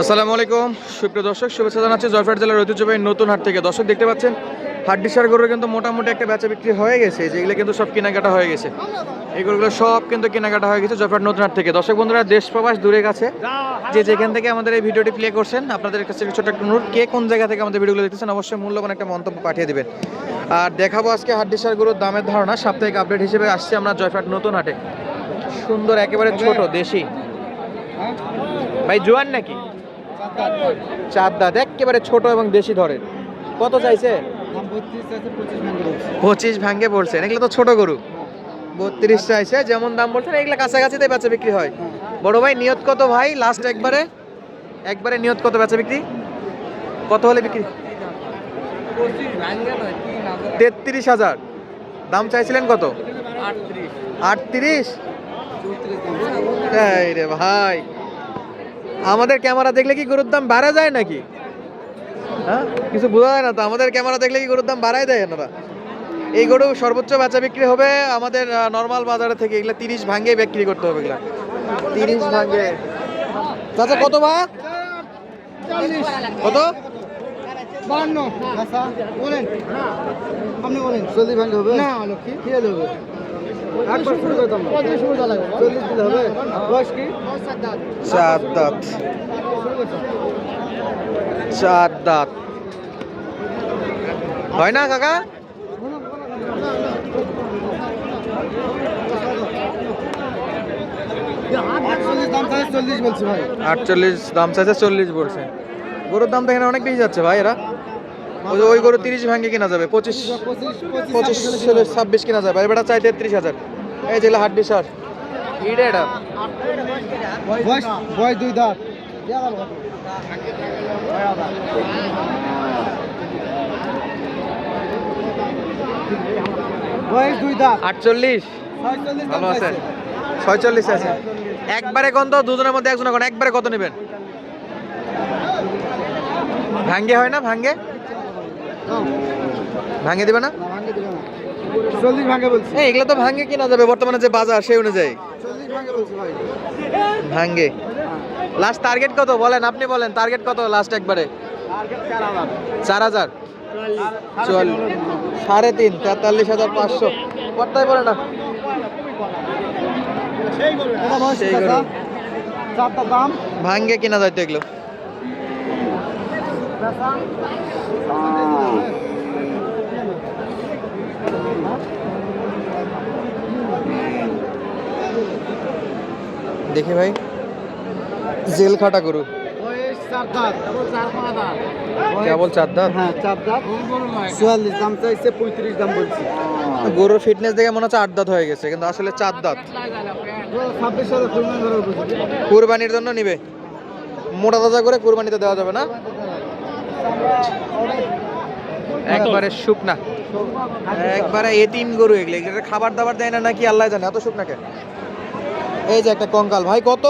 আসসালামু আলাইকুম। সুপ্রিয় দর্শক, শুভেচ্ছা জানাচ্ছি জয়ফাট জেলার ঐতিহ্যবাহী নতুন হাট থেকে। দর্শক, দেখতে পাচ্ছেন, হাড্ডিসার গরু কিন্তু মোটামুটি একটা বেচা বিক্রি হয়ে গেছে। যেগুলো কিন্তু সব কেনাকাটা হয়ে গেছে। এই গরুগুলো সব কিন্তু কেনাকাটা হয়ে গেছে জয়ফাট নতুন হাট থেকে। দর্শক বন্ধুরা, দেশ প্রবাস দূরে গেছে যে যেখান থেকে আমাদের এই ভিডিওটি প্লে করছেন, আপনাদের কাছে ছোট্ট একটা অনুরোধ, কে কোন জায়গা থেকে আমাদের ভিডিওগুলো দেখতেছেন, অবশ্যই মূল্যবান একটা মন্তব্য পাঠিয়ে দেবেন। আর দেখাবো আজকে হাড্ডিসার গরুর দামের ধারণা। সাপ্তাহিক আপডেট হিসেবে আসছি আমরা জয়ফাট নতুন হাটে। সুন্দর, একেবারে ছোট, দেশি। ভাই, জোয়ান নাকি? চার দাঁত, একেবারে ছোট এবং দেশি ধরেন কত চাইছে? পঁচিশ ভাঙ্গে পড়ছেন এগুলো তো ছোট গরু। বত্রিশ চাইছে, যেমন দাম বলছেন, এগুলো কাছাকাছিতে বেচা বিক্রি হয়। বড় ভাই, নিয়ত কত ভাই? লাস্ট একবারে। একবারে নিয়ত কত বেচা বিক্রি? কত হলে বিক্রি? তেত্রিশ হাজার। দাম চাইছিলেন কত? আটত্রিশ? এই রে ভাই। আমাদের ক্যামেরা দেখলে কি গরুর দাম বাড়া যায় নাকি? হ্যাঁ? কিছু বোঝা যায় না তো? আমাদের ক্যামেরা দেখলে কি গরুর দাম বাড়াই দেয় এনারা? এই গরু সর্বোচ্চ বেচা বিক্রি হবে আমাদের নর্মাল বাজারে থেকে এগুলো তিরিশ ভাঙ্গে বিক্রি করতে হবে এগুলা। তিরিশ ভাঙ্গে। চাচা কত বা কত? বান্ন। আচ্ছা বলেন। আপনি বলেন চল্লিশ ভাঙতে হবে? না লক্ষ্মী। কি হলে? হবে একবার শুরু করতাম পঁয়ত্রিশ চল্লিশ দিলে হবে। বয়স কি? চার দাঁত। চার দাঁত। হয় না কাকা? আটচল্লিশ দাম তাহলে চল্লিশ বলছি ভাই। আটচল্লিশ দাম চাইছে চল্লিশ বলছে। গরুর দাম তো এখানে অনেক বেশি যাচ্ছে ভাই এরা। ওই ওই গরু তিরিশ ভাঙ্গে কিনা যাবে পঁচিশ পঁচিশ ছাব্বিশ কিনা যাবে এবার চাই তেত্রিশ হাজার। এই যেগুলো হাড্ডি সার। ইডে এটা। বয়স দুই দাঁত। বয়স দুই দাঁত। আটচল্লিশ। ছয়চল্লিশ ভালো ছয়চল্লিশ আছে। একবারে কোন তো দুজনের মধ্যে একজন এখন একবারে কত নেবেন? ভাঙ্গে হয় না ভাঙ্গে দাও। ভাঙ্গে দিবে না না, ভাঙে দিবে না। চল্লিশ ভাঙে বলছি। এই এগুলো তো ভাঙ্গে কিনা যাবে? বর্তমানে যে বাজার সেই অনুযায়ী। চল্লিশ ভাঙে বলছি ভাই। ভাঙ্গে লাস্ট টার্গেট কত? বলেন আপনি বলেন টার্গেট কত লাস্ট একবারে? চার হাজার। চল সাড়ে তিন তেতাল্লিশ হাজার পাঁচশো। কটাই বলে না। ভাঙ্গে কিনা যাইতো এগুলো? দেখি ভাই। জেল খাটা গরু। কেবল চার দাঁত। হ্যাঁ চার দাঁত। চুয়াল্লিশ দাম চাইছে পঁয়ত্রিশ দাম বলছি। গরুর ফিটনেস দেখে মনে হচ্ছে আট দাঁত হয়ে গেছে কিন্তু আসলে চার দাঁত। কুরবানির জন্য নিবে। মোটা তাজা করে কুরবানিতে দেওয়া যাবে না? একবারে শুকনা। একবারে এতিম গরু এগুলো। এগুলো খাবার দাবার দেয় না নাকি? আল্লাহ জানে, এত শুকনা কেন? এই যে একটা কঙ্কাল। ভাই, কত?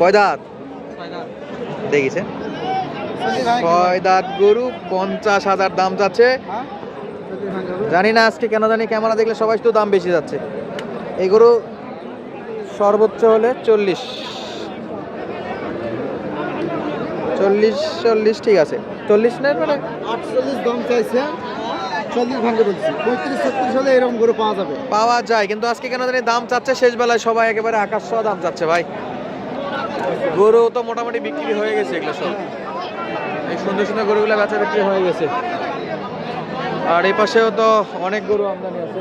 কয় দাঁত দেখিছে গরু, পঞ্চাশ হাজার দাম যাচ্ছে? জানি না আজকে কেন জানি, ক্যামেরা দেখলে সবাই তো দাম বেশি যাচ্ছে। এই গরু সর্বোচ্চ হলে চল্লিশ। চল্লিশ চল্লিশ ঠিক আছে। চল্লিশ না মানে? আটচল্লিশ দাম চাইছে। চল্লিশ ভাঙে বলছি। পঁয়ত্রিশ ছত্রিশ হলে এরকম করে পাওয়া যাবে। পাওয়া যায় কিন্তু আজকে কেন জানি দাম চাচ্ছে শেষ বেলায় সবাই একেবারে আকাশ ছোঁয়া দাম চাচ্ছে ভাই। গরু তো মোটামুটি বিক্রি হয়ে গেছে এগুলো সব। এই সুন্দর সুন্দর গরুগুলো বেচা বিক্রি হয়ে গেছে। আর এই পাশেও তো অনেক গরু আমদানি আছে।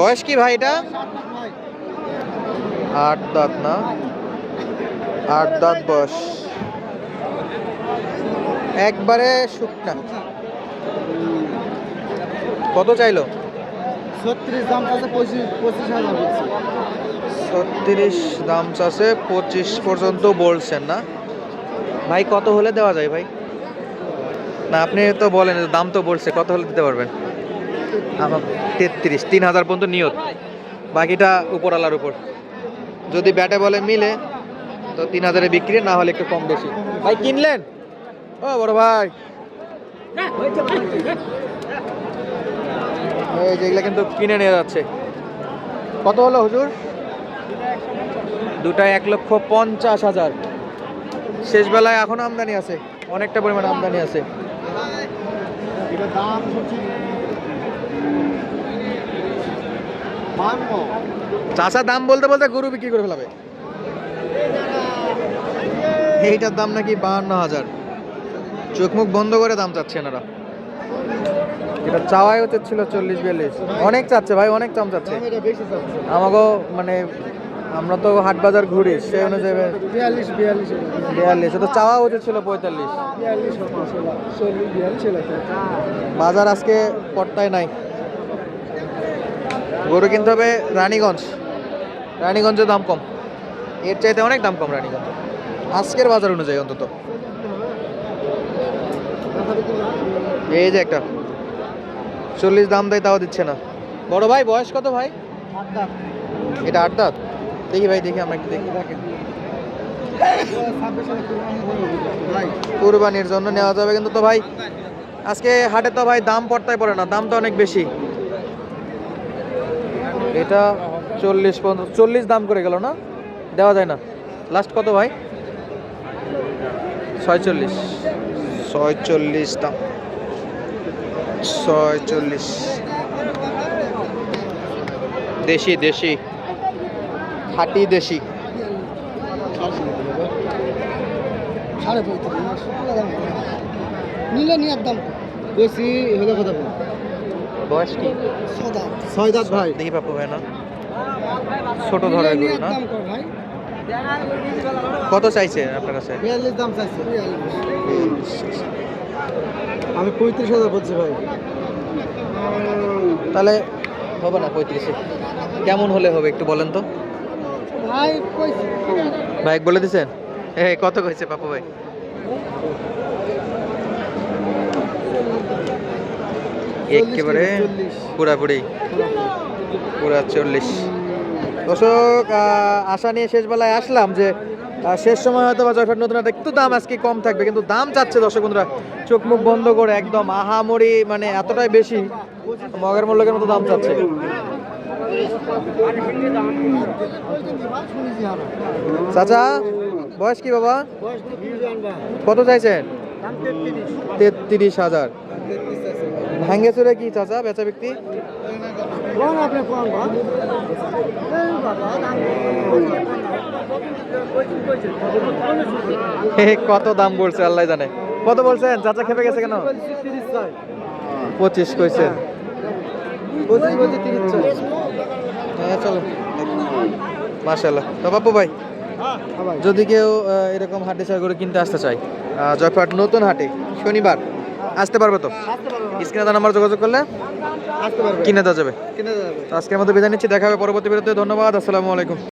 বয়স কি ভাই এটা? আট দাঁত না? আট দাঁত বয়স। একবারে শুকনা। কত চাইলো? ছত্রিশ দাম চাইছে পঁচিশ হাজার ছত্রিশ দাম চাষে পঁচিশ পর্যন্ত বলছেন না? ভাই কত হলে দেওয়া যায় ভাই? না আপনি তো বলেন দাম তো বলছে কত হলে দিতে পারবেন? তেত্রিশ, তিন হাজার পর্যন্ত নিয়ত। বাকিটা উপরওয়ালার উপর। যদি ব্যাটে বলে মিলে, তো তিন হাজারে বিক্রি, না হলে একটু কম বেশি। ভাই, কিনলেন? ও, বড় ভাই। এই যেগুলো কিন্তু কিনে নিয়ে যাচ্ছে। কত হলো হুজুর? দুটা এক লক্ষ পঞ্চাশ হাজার। শেষ বেলায় এখনও আমদানি আছে। অনেকটা পরিমাণ আমদানি আছে। দাম হচ্ছে বান্ন চাষা দাম বলতে বলতে গরু বিক্রি করে ফেলাবে। এইটার দাম নাকি বাহান্ন হাজার। চোখ মুখ বন্ধ করে দাম চাচ্ছে এনারা। এটা চাওয়াই হচ্ছে ছিল চল্লিশ বিয়াল্লিশ। অনেক চাচ্ছে ভাই অনেক দাম চাচ্ছে। আমাকেও মানে আমরা তো হাট বাজার ঘুরি সেই অনুযায়ী বিয়াল্লিশ বিয়াল্লিশ। বিয়াল্লিশ তো চাওয়া উচিত ছিল পঁয়তাল্লিশ। বাজার আজকে পট্টায় নাই। গরু কিনতে হবে রানীগঞ্জ। রানীগঞ্জের দাম কম। এর চাইতে অনেক দাম কম রানীগঞ্জ। আজকের বাজার অনুযায়ী অন্তত। এই যে একটা। চল্লিশ দাম দেয়, তাও দিচ্ছে না। বড় ভাই, বয়স কত ভাই? এটা আট দাঁত। দেখি ভাই, দেখি আমরা একটু দেখি। কুরবানির জন্য নেওয়া যাবে কিন্তু তো ভাই, আজকে হাটে তো ভাই দাম পড়তাই পড়ে না, দাম তো অনেক বেশি। এটা চল্লিশ পনেরো চল্লিশ দাম করে গেল না? দেওয়া যায় না। লাস্ট কত ভাই? ছয়চল্লিশ। ছয়চল্লিশ দাম। ছয়চল্লিশ। দেশি দেশি। খাটি দেশি। সাড়ে পঁয়ত্রিশ। নিলে নিয়ার দাম বেশি হলে কথা বল। বয়স কি? ছয় দাঁত ভাই। দেখি পাবো ভাই না? ছোট ধরনের গরু না? কত চাইছে আপনার কাছে? বিয়াল্লিশ দাম চাইছে। আমি পঁয়ত্রিশ হাজার বলছি ভাই। তাহলে হবে না পঁয়ত্রিশে। কেমন হলে হবে একটু বলেন তো। ভাই ভাই বলে দিছেন? এ কত কইছে পাপু ভাই? একেবারে পুরাপুরি। পুরা চল্লিশ। দর্শক আশা নিয়ে শেষ বেলায় আসলাম যে শেষ সময় হয়তো বা জয়ফাট নতুন হাটে একটু দাম আজকে কম থাকবে কিন্তু দাম চাচ্ছে দর্শক বন্ধুরা। চোখ মুখ বন্ধ করে একদম আহামরি মানে এতটাই বেশি মগের মূল্যের মতো দাম চাচ্ছে। চাচা বয়স কি বাবা? কত চাইছেন? তেত্রিশ হাজার। ভাঙ্গে চুরে কি চাচা বেচা ব্যক্তি কত দাম বলছে আল্লাহ জানে। কত বলছেন? চাচা খেপে গেছে কেন? পঁচিশ কইছেন। হ্যাঁ চলো। তো বাপু ভাই যদি কেউ এরকম হাটে চাই করে কিনতে আসতে চায় জয়পাট নতুন হাটে শনিবার আসতে পারবে তো? স্ক্রিনে নাম্বার যোগাযোগ করলে আসতে পারবে। কিনে দেওয়া যাবে। কিনে দেওয়া যাবে। আজকের মতো বিদায় নিচ্ছি। দেখা হবে পরবর্তী বিরতিতে ধন্যবাদ। আসসালামু আলাইকুম।